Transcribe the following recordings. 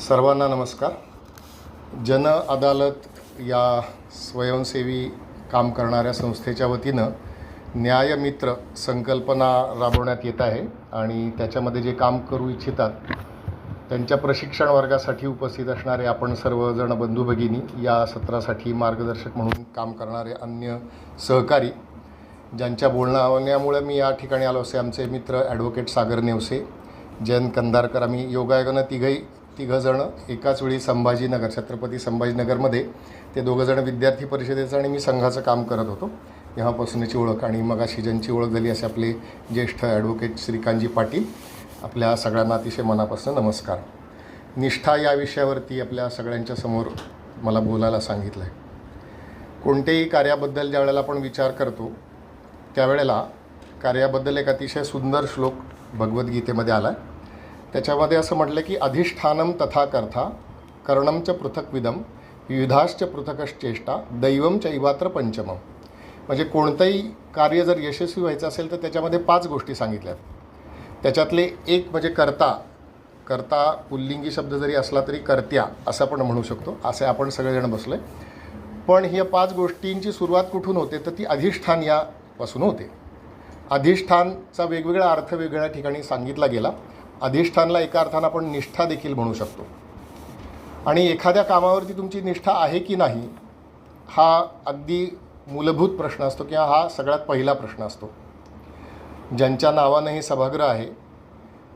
सर्वांना नमस्कार. जन अदालत या स्वयंसेवी काम करणाऱ्या संस्थेच्या वतीनं न्यायमित्र संकल्पना राबवण्यात येत आहे आणि त्याच्यामध्ये जे काम करू इच्छितात त्यांच्या प्रशिक्षण वर्गासाठी उपस्थित असणारे आपण सर्वजण बंधू भगिनी या सत्रासाठी मार्गदर्शक म्हणून काम करणारे अन्य सहकारी ज्यांच्या बोलण्यामुळे मी या ठिकाणी आलो असे आमचे मित्र ॲडव्होकेट सागर नेवसे जयंत कंदारकर आम्ही योगायोगानं तिघही तिघंजणं एकाच वेळी संभाजीनगर छत्रपती संभाजीनगरमध्ये. ते दोघंजणं विद्यार्थी परिषदेचं आणि मी संघाचं काम करत होतो. तेव्हापासूनची ओळख आणि मगाशी ज्यांची ओळख झाली असे आपले ज्येष्ठ ॲडव्होकेट श्रीकांतजी पाटील आपल्या सगळ्यांना अतिशय मनापासून नमस्कार. निष्ठा या विषयावरती आपल्या सगळ्यांच्या समोर मला बोलायला सांगितलं आहे कोणत्याही कार्याबद्दल ज्या वेळेला आपण विचार करतो त्यावेळेला कार्याबद्दल एक अतिशय सुंदर श्लोक भगवद्गीतेमध्ये आला आहे त्याच्यामध्ये असं म्हटलं की अधिष्ठानम तथा कर्था कर्णम च पृथक्विदम पृथकश्चेष्टा दैवम चैवात्र पंचमम म्हणजे कोणतंही कार्य जर यशस्वी व्हायचं असेल तर त्याच्यामध्ये पाच गोष्टी सांगितल्यात त्याच्यातले एक म्हणजे कर्ता. कर्ता पुल्लिंगी शब्द जरी असला तरी कर्त्या असं आपण म्हणू शकतो. असे आपण सगळेजण बसलो आहे पण ह्या पाच गोष्टींची सुरुवात कुठून होते? तर ती अधिष्ठान यापासून होते. अधिष्ठानचा वेगवेगळा अर्थ वेगवेगळ्या ठिकाणी सांगितला गेला. अधिष्ठानला एका अर्थानं आपण निष्ठा देखील म्हणू शकतो. आणि एखाद्या कामावरती तुमची निष्ठा आहे की नाही हा अगदी मूलभूत प्रश्न असतो किंवा हा सगळ्यात पहिला प्रश्न असतो. ज्यांच्या नावानं हे सभागृह आहे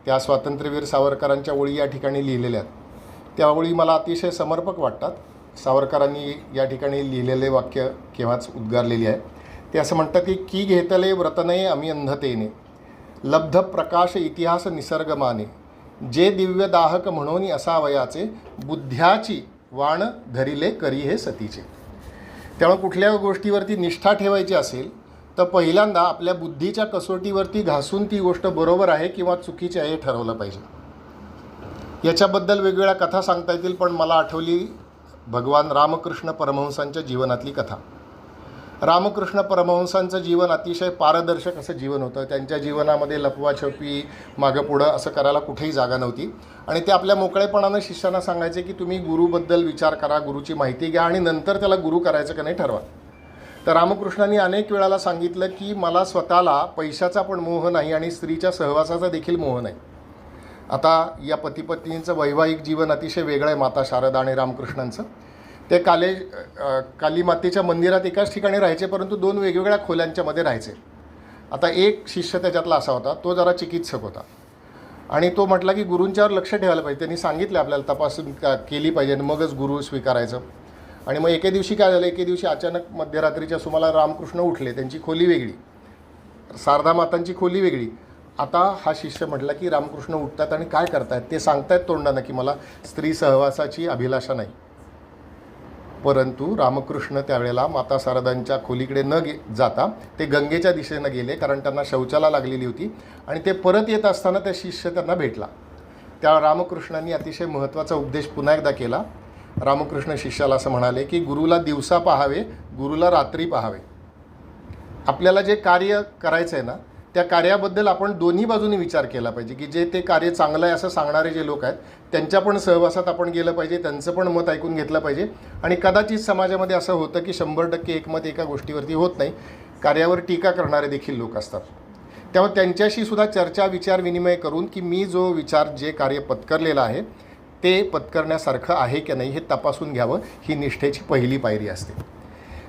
त्या स्वातंत्र्यवीर सावरकरांच्या ओळी या ठिकाणी लिहिलेल्या आहेत. त्या ओळी मला अतिशय समर्पक वाटतात. सावरकरांनी या ठिकाणी लिहिलेले वाक्य केव्हाच उद्गारलेली आहे. ते असं म्हणतात की की घेतले व्रतने आम्ही अंधतेने लब्ध प्रकाश इतिहास निसर्गमाने. जे दिव्य दाहक म्हणून असावयाचे बुद्ध्याची वाण धरिले करी हे सतीचे. त्यामुळे कुठल्या गोष्टीवरती निष्ठा ठेवायची असेल तर पहिल्यांदा आपल्या बुद्धीच्या कसोटीवरती घासून ती गोष्ट बरोबर आहे किंवा चुकीची आहे हे ठरवलं पाहिजे. याच्याबद्दल वेगवेगळ्या कथा सांगता येतील पण मला आठवली भगवान रामकृष्ण परमहंसांच्या जीवनातली कथा. रामकृष्ण परमहंसांचं जीवन अतिशय पारदर्शक असं जीवन होतं. त्यांच्या जीवनामध्ये लपवाछपी मागं पुढं असं करायला कुठेही जागा नव्हती. आणि ते आपल्या मोकळेपणानं शिष्यांना सांगायचे की तुम्ही गुरुबद्दल विचार करा गुरुची माहिती घ्या आणि नंतर त्याला गुरु करायचं का नाही ठरवा. तर रामकृष्णांनी अनेक वेळाला सांगितलं की मला स्वतःला पैशाचा पण मोह नाही आणि स्त्रीच्या सहवासाचा देखील मोह नाही. आता या पतीपत्नींचं वैवाहिक जीवन अतिशय वेगळं आहे माता शारदा आणि रामकृष्णांचं. ते काले काली मातेच्या मंदिरात एकाच ठिकाणी राहायचे परंतु दोन वेगवेगळ्या खोल्यांच्या मध्ये राहायचे. आता एक शिष्य त्याच्यातला असा होता तो जरा चिकित्सक होता. आणि तो म्हटला की गुरूंच्यावर लक्ष ठेवायला पाहिजे. त्यांनी सांगितलं आपल्याला तपासून का केली पाहिजे आणि मगच गुरु स्वीकारायचं. आणि मग एके दिवशी काय झालं एके दिवशी अचानक मध्यरात्रीच्या सुमाला रामकृष्ण उठले त्यांची खोली वेगळी. शारदा मातांची खोली वेगळी. आता हा शिष्य म्हटला की रामकृष्ण उठतात आणि काय करतायत? ते सांगतायत तोंडानं की मला स्त्री सहवासाची अभिलाषा नाही. परंतु रामकृष्ण त्यावेळेला माता शारदांच्या खोलीकडे न गे जाता ते गंगेच्या दिशेनं गेले कारण त्यांना शौचाला लागलेली होती. आणि ते परत येत असताना त्या शिष्य त्यांना भेटला. त्या रामकृष्णांनी अतिशय महत्त्वाचा उपदेश पुन्हा एकदा केला. रामकृष्ण शिष्याला असं म्हणाले की गुरुला दिवसा पाहावे गुरुला रात्री पाहावे. आपल्याला जे कार्य करायचं आहे ना त्या कार्याबद्दल आपण दोन्ही बाजूनी विचार केला पाहिजे की जे ते कार्य चांगलं आहे असं सांगणारे जे लोक आहेत त्यांच्या पण सहवासात आपण गेलं पाहिजे त्यांचं पण मत ऐकून घेतलं पाहिजे. आणि कदाचित समाजामध्ये असं होतं की शंभर टक्के एकमत एका गोष्टीवरती होत नाही कार्यावर टीका करणारे देखील लोक असतात. त्यामुळे त्यांच्याशी सुद्धा चर्चा विचार विनिमय करून की मी जो विचार जे कार्य पत्करलेलं आहे ते पत्करण्यासारखं आहे की नाही हे तपासून घ्यावं ही निष्ठेची पहिली पायरी असते.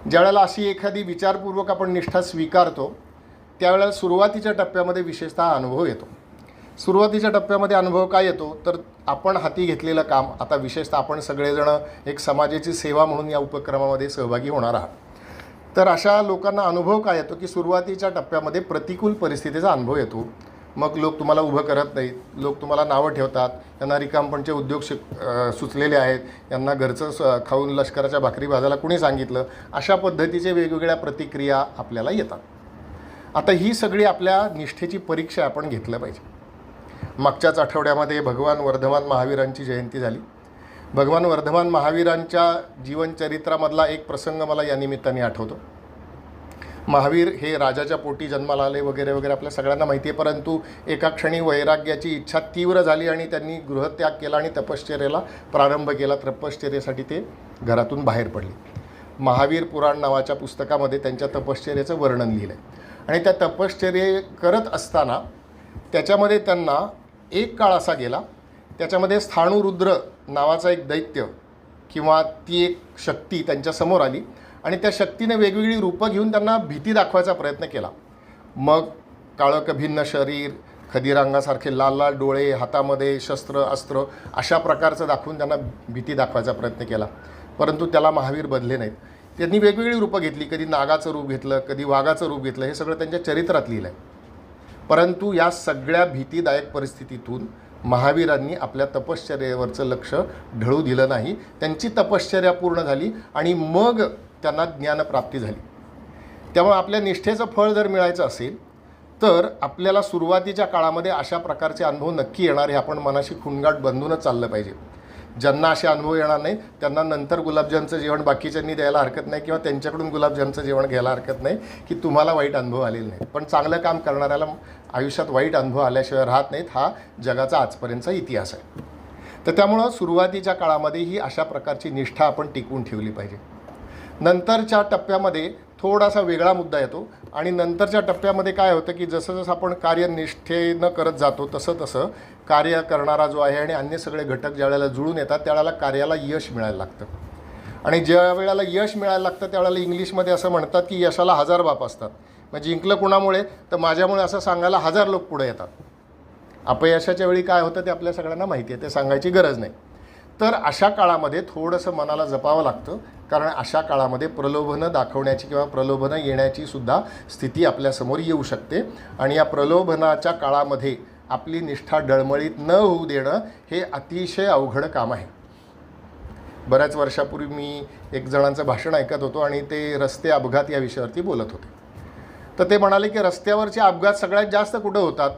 ज्यावेळेला अशी एखादी विचारपूर्वक आपण निष्ठा स्वीकारतो त्यावेळेला सुरुवातीच्या टप्प्यामध्ये विशेषतः अनुभव येतो. सुरुवातीच्या टप्प्यामध्ये अनुभव काय येतो? तर आपण हाती घेतलेलं काम आता विशेषतः आपण सगळेजण एक समाजाची सेवा म्हणून या उपक्रमामध्ये सहभागी होणार आहात. तर अशा लोकांना अनुभव काय येतो की सुरुवातीच्या टप्प्यामध्ये प्रतिकूल परिस्थितीचा अनुभव येतो? मग लोक तुम्हाला उभं करत नाहीत लोक तुम्हाला नावं ठेवतात त्यांना रिकामपणचे उद्योग शिक सुचलेले आहेत यांना घरचं स खाऊन लष्कराच्या भाकरी भाजायला कुणी सांगितलं? अशा पद्धतीचे वेगवेगळ्या प्रतिक्रिया आपल्याला येतात. आता ही सगळी आपल्या निष्ठेची परीक्षा आपण घेतलं पाहिजे. मागच्याच आठवड्यामध्ये भगवान वर्धमान महावीरांची जयंती झाली. भगवान वर्धमान महावीरांच्या जीवनचरित्रामधला एक प्रसंग मला या निमित्ताने आठवतो. महावीर हे राजाच्या पोटी जन्माला आले वगैरे वगैरे आपल्या सगळ्यांना माहिती आहे परंतु एका क्षणी वैराग्याची इच्छा तीव्र झाली आणि त्यांनी गृहत्याग केला आणि तपश्चर्याला प्रारंभ केला. तपश्चर्येसाठी ते घरातून बाहेर पडले. महावीर पुराण नावाच्या पुस्तकामध्ये त्यांच्या तपश्चर्याचं वर्णन लिहिलं आहे आणि त्या तपश्चर्ये करत असताना त्याच्यामध्ये त्यांना एक काळ असा गेला त्याच्यामध्ये स्थाणुरुद्र नावाचा एक दैत्य किंवा ती एक शक्ती त्यांच्यासमोर आली आणि त्या शक्तीने वेगवेगळी रूपं घेऊन त्यांना भीती दाखवायचा प्रयत्न केला. मग काळं भिन्न शरीर खदिरांगासारखे लाल लाल डोळे हातामध्ये शस्त्र अस्त्र अशा प्रकारचं दाखवून त्यांना भीती दाखवायचा प्रयत्न केला. परंतु त्याला महावीर बदले नाहीत. त्यांनी वेगवेगळी रूपं घेतली. कधी नागाचं रूप घेतलं कधी वाघाचं रूप घेतलं हे सगळं त्यांच्या चरित्रात लिहिलं आहे परंतु या सगळ्या भीतीदायक परिस्थितीतून महावीरांनी आपल्या तपश्चर्येवरचं लक्ष ढळू दिलं नाही. त्यांची तपश्चर्या पूर्ण झाली आणि मग त्यांना ज्ञानप्राप्ती झाली. त्यामुळे आपल्या निष्ठेचं फळ जर मिळायचं असेल तर आपल्याला सुरुवातीच्या काळामध्ये अशा प्रकारचे अनुभव नक्की येणार हे आपण मनाशी खुणगाट बंधूनच चाललं पाहिजे. ज्यांना असे अनुभव येणार नाही त्यांना नंतर गुलाबजामचं जेवण बाकीच्यांनी द्यायला हरकत नाही किंवा त्यांच्याकडून गुलाबजामचं जेवण घ्यायला हरकत नाही की तुम्हाला वाईट अनुभव आलेले नाही पण चांगलं काम करणाऱ्याला आयुष्यात वाईट अनुभव आल्याशिवाय राहत नाहीत हा जगाचा आजपर्यंतचा इतिहास आहे. तर त्यामुळं सुरुवातीच्या काळामध्ये ही अशा प्रकारची निष्ठा आपण टिकवून ठेवली पाहिजे. नंतरच्या टप्प्यामध्ये थोडासा वेगळा मुद्दा येतो. आणि नंतरच्या टप्प्यामध्ये काय होतं की जसं जसं आपण कार्य निष्ठेनं करत जातो तसं तसं कार्य करणारा जो आहे आणि अन्य सगळे घटक ज्या वेळेला जुळून येतात त्यावेळेला कार्याला यश मिळायला लागतं. आणि ज्या वेळेला यश मिळायला लागतं त्यावेळेला इंग्लिशमध्ये असं म्हणतात की यशाला हजार बाप असतात. मग जिंकलं कुणामुळे तर माझ्यामुळे असं सांगायला हजार लोक पुढे येतात. अपयशाच्या वेळी काय होतं ते आपल्या सगळ्यांना माहिती आहे ते सांगायची गरज नाही. तर अशा काळामध्ये थोडंसं मनाला जपावं लागतं कारण अशा काळामध्ये प्रलोभनं दाखवण्याची किंवा प्रलोभनं येण्याची सुद्धा स्थिती आपल्यासमोर येऊ शकते. आणि या प्रलोभनाच्या काळामध्ये आपली निष्ठा डळमळीत न होऊ देणं हे अतिशय अवघड काम आहे. बऱ्याच वर्षापूर्वी मी एक जणांचं भाषण ऐकत होतो आणि ते रस्ते अपघात या विषयावरती बोलत होते. तर ते म्हणाले की रस्त्यावरचे अपघात सगळ्यात जास्त कुठं होतात?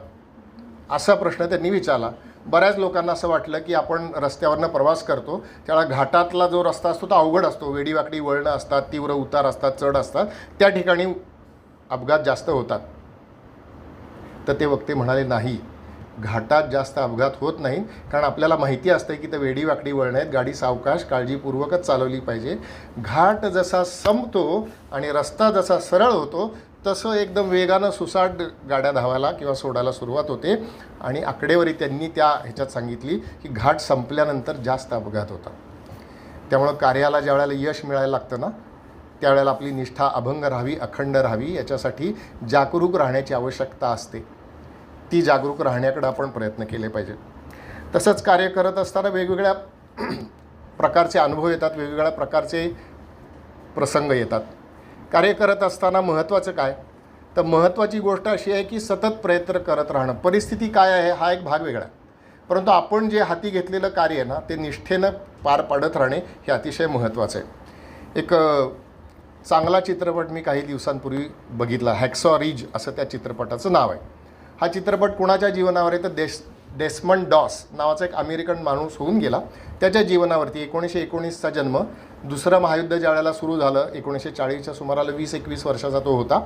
असा प्रश्न त्यांनी विचारला. बऱ्याच लोकांना असं वाटलं की आपण रस्त्यावरनं प्रवास करतो त्याला घाटातला जो रस्ता असतो तो अवघड असतो. वेडीवाकडी वळणं असतात तीव्र उतार असतात चढ असतात. त्या ठिकाणी अपघात जास्त होतात. तर ते वक्ते म्हणाले नाही घाटात जास्त अपघात होत नाही. कारण आपल्याला माहिती असतं की ते वेडीवाकडी वळण आहेत. गाडी सावकाश काळजीपूर्वकच चालवली पाहिजे. घाट जसा संपतो आणि रस्ता जसा सरळ होतो तसं एकदम वेगानं सुसाट गाड्या धावायला किंवा सोडायला सुरुवात होते. आणि आकडेवारी त्यांनी त्या ह्याच्यात सांगितली की घाट संपल्यानंतर जास्त अपघात होतात. त्यामुळं कार्याला ज्या वेळेला यश मिळायला लागतं ना त्यावेळेला आपली निष्ठा अभंग राहावी अखंड राहावी याच्यासाठी जागरूक राहण्याची आवश्यकता असते. ती जागरूक राहण्याकडे आपण प्रयत्न केले पाहिजे. तसंच कार्य करत असताना वेगवेगळ्या प्रकारचे अनुभव येतात वेगवेगळ्या प्रकारचे प्रसंग येतात. कार्य करत असताना महत्त्वाचं काय? तर महत्त्वाची गोष्ट अशी आहे की सतत प्रयत्न करत राहणं. परिस्थिती काय आहे हा एक भाग वेगळा आहे. परंतु आपण जे हाती घेतलेलं कार्य आहे ना ते निष्ठेनं पार पाडत राहणे हे अतिशय महत्त्वाचं आहे. एक चांगला चित्रपट मी काही दिवसांपूर्वी बघितला हॅक्सॉ रिज असं त्या चित्रपटाचं नाव आहे. हा चित्रपट कुणाच्या जीवनावर आहे? तर देश डेस्मंड डॉस नावाचा एक अमेरिकन माणूस होऊन गेला. त्याच्या जीवनावरती एकोणीसशे एकोणीसचा जन्म दुसरं महायुद्ध ज्या वेळेला सुरू झालं एकोणीसशे चाळीसच्या सुमाराला वीस एकवीस वर्षाचा तो होता.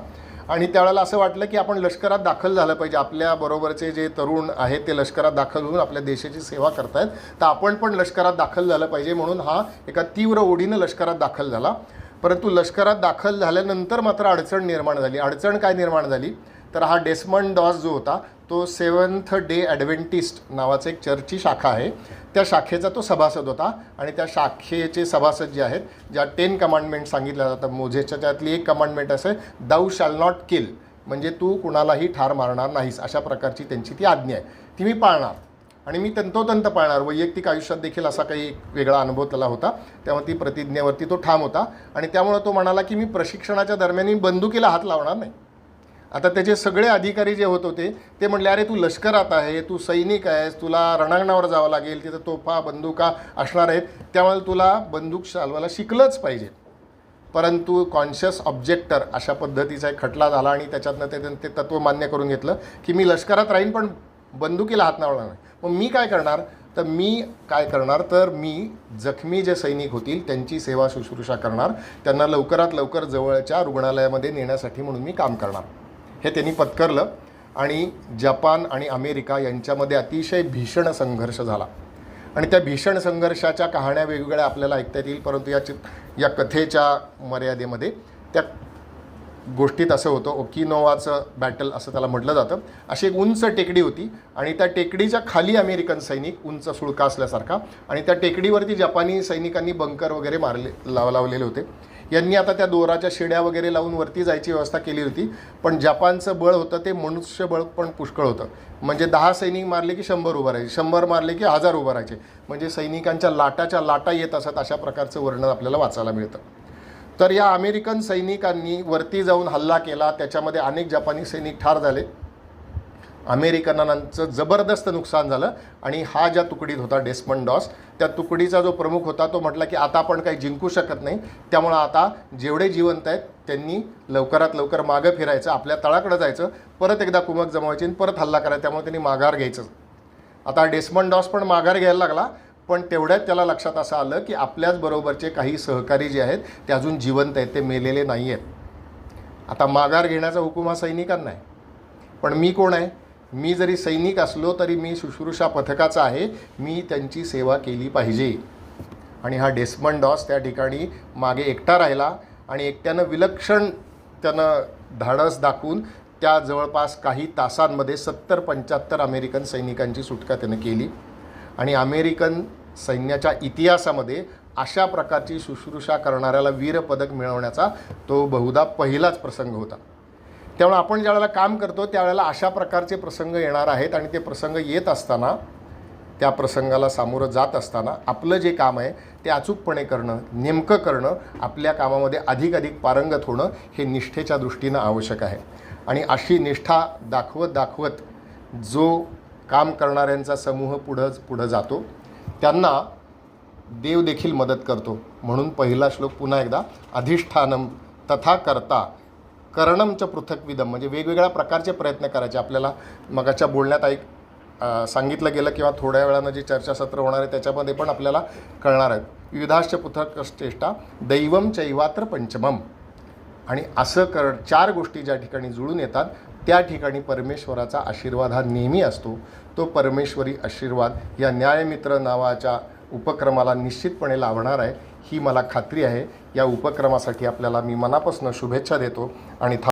आणि त्यावेळेला असं वाटलं की आपण लष्करात दाखल झालं पाहिजे. आपल्या बरोबरचे जे तरुण आहेत ते लष्करात दाखल होऊन आपल्या देशाची सेवा करतायत. तर आपण पण लष्करात दाखल झालं पाहिजे म्हणून हा एका तीव्र ओढीनं लष्करात दाखल झाला. परंतु लष्करात दाखल झाल्यानंतर मात्र अडचण निर्माण झाली. अडचण काय निर्माण झाली? तर हा डेस्मंड डॉस जो होता तो सेवन्थ डे ॲडव्हेंटिस्ट नावाचं एक चर्चची शाखा आहे. त्या शाखेचा तो सभासद होता आणि त्या शाखेचे सभासद जे आहेत ज्या टेन कमांडमेंट सांगितल्या जातात मोझेच्या त्यातली एक कमांडमेंट असे दाऊ शॅल नॉट किल. म्हणजे तू कुणालाही ठार मारणार नाहीस अशा प्रकारची त्यांची ती आज्ञा आहे. ती मी पाळणार. आणि मी तंतोतंत पाळणार. वैयक्तिक आयुष्यात देखील असा काही एक वेगळा अनुभव त्याला होता. त्यामुळे ती प्रतिज्ञेवरती तो ठाम होता. आणि त्यामुळं तो म्हणाला की मी प्रशिक्षणाच्या दरम्यान मी बंदुकीला हात लावणार नाही. आता त्याचे सगळे अधिकारी जे होत होते ते म्हणले अरे तू लष्करात आहे तू सैनिक आहेस तुला रणांगणावर जावं लागेल तिथं तोफा बंदुका असणार आहेत त्यामुळे तुला बंदूक चालवायला शिकलंच पाहिजे. परंतु कॉन्शियस ऑब्जेक्टर अशा पद्धतीचा एक खटला झाला आणि त्याच्यातनं ते ते तत्त्व मान्य करून घेतलं की मी लष्करात राहीन पण बंदुकीला हात नावणार नाही मग मी काय करणार? तर मी काय करणार? तर मी जखमी जे सैनिक होतील त्यांची सेवा शुश्रूषा करणार. त्यांना लवकरात लवकर जवळच्या रुग्णालयामध्ये नेण्यासाठी म्हणून मी काम करणार. हे त्यांनी पत्करलं आणि जपान आणि अमेरिका यांच्यामध्ये अतिशय भीषण संघर्ष झाला. आणि त्या भीषण संघर्षाच्या कहाण्या वेगवेगळ्या आपल्याला ऐकता येतील परंतु या चि या कथेच्या मर्यादेमध्ये त्या गोष्टीत असं होतं ओकिनोवाचं बॅटल असं त्याला म्हटलं जातं. अशी एक उंच टेकडी होती आणि त्या टेकडीच्या खाली अमेरिकन सैनिक उंच सुळका असल्यासारखा आणि त्या टेकडीवरती जपानी सैनिकांनी बंकर वगैरे मारले लाव लावलेले होते. यांनी आता त्या दोराच्या शिड्या वगैरे लावून वरती जायची व्यवस्था केली होती. पण जपानचं बळ होतं ते मनुष्यबळ पण पुष्कळ होतं. म्हणजे दहा सैनिक मारले की शंभर उभं राहायचे शंभर मारले की हजार उभं राहायचे. म्हणजे सैनिकांच्या लाटाच्या लाटा येत असत अशा प्रकारचं वर्णन आपल्याला वाचायला मिळतं. तर या अमेरिकन सैनिकांनी वरती जाऊन हल्ला केला त्याच्यामध्ये अनेक जपानी सैनिक ठार झाले. अमेरिकनांचं जबरदस्त नुकसान झालं आणि हा ज्या तुकडीत होता डेस्मंड डॉस त्या तुकडीचा जो प्रमुख होता तो म्हटला की आता आपण काही जिंकू शकत नाही त्यामुळं आता जेवढे जिवंत आहेत त्यांनी लवकरात लवकर मागं फिरायचं आपल्या तळाकडं जायचं परत एकदा कुमक जमवायची आणि परत हल्ला करायचा त्यामुळे त्यांनी माघार घ्यायचं. आता डेस्मंड डॉस पण माघार घ्यायला लागला पण तेवढ्यात त्याला लक्षात असं आलं की आपल्याच बरोबरचे काही सहकारी जे आहेत ते अजून जिवंत आहेत ते मेलेले नाही आहेत आता माघार घेण्याचा हुकूम हा सैनिकांना आहे. पण मी कोण आहे? मी जरी सैनिक असलो तरी मी शुश्रूषा पथकाचा आहे. मी त्यांची सेवा केली पाहिजे. आणि हा डेस्मंड डॉस त्या ठिकाणी मागे एकटा राहिला आणि एकट्यानं विलक्षण त्यानं धाडस दाखवून त्या जवळपास काही तासांमध्ये सत्तर पंच्याहत्तर अमेरिकन सैनिकांची सुटका त्यानं केली. आणि अमेरिकन सैन्याच्या इतिहासामध्ये अशा प्रकारची शुश्रूषा करणाऱ्याला वीरपदक मिळवण्याचा तो बहुधा पहिलाच प्रसंग होता. त्यामुळे आपण ज्यावेळेला काम करतो त्यावेळेला अशा प्रकारचे प्रसंग येणार आहेत आणि ते प्रसंग येत असताना त्या प्रसंगाला सामोरं जात असताना आपलं जे काम आहे ते अचूकपणे करणं नेमकं करणं आपल्या कामामध्ये अधिक अधिक पारंगत होणं हे निष्ठेच्या दृष्टीनं आवश्यक आहे. आणि अशी निष्ठा दाखवत दाखवत जो काम करणाऱ्यांचा समूह पुढं पुढं जातो त्यांना देव देखील मदत करतो. म्हणून पहिला श्लोक पुन्हा एकदा अधिष्ठानम तथा करता करणमचं पृथक्विदम म्हणजे वेगवेगळ्या प्रकारचे प्रयत्न करायचे. आपल्याला मगाच्या बोलण्यात ऐक सांगितलं गेलं किंवा थोड्या वेळानं जे चर्चासत्र होणार आहे त्याच्यामध्ये पण आपल्याला कळणार आहेत विविधाश्च पृथक चेष्टा दैवम चैवात्र पंचमम. आणि असं कर चार गोष्टी ज्या ठिकाणी जुळून येतात त्या ठिकाणी परमेश्वराचा आशीर्वाद हा नेहमी असतो. तो परमेश्वरी आशीर्वाद या न्यायमित्र नावाच्या उपक्रमाला निश्चितपणे लाभणार आहे ही मला खात्री आहे. या उपक्रमासाठी आपल्याला मी मनापासून शुभेच्छा देतो आणि था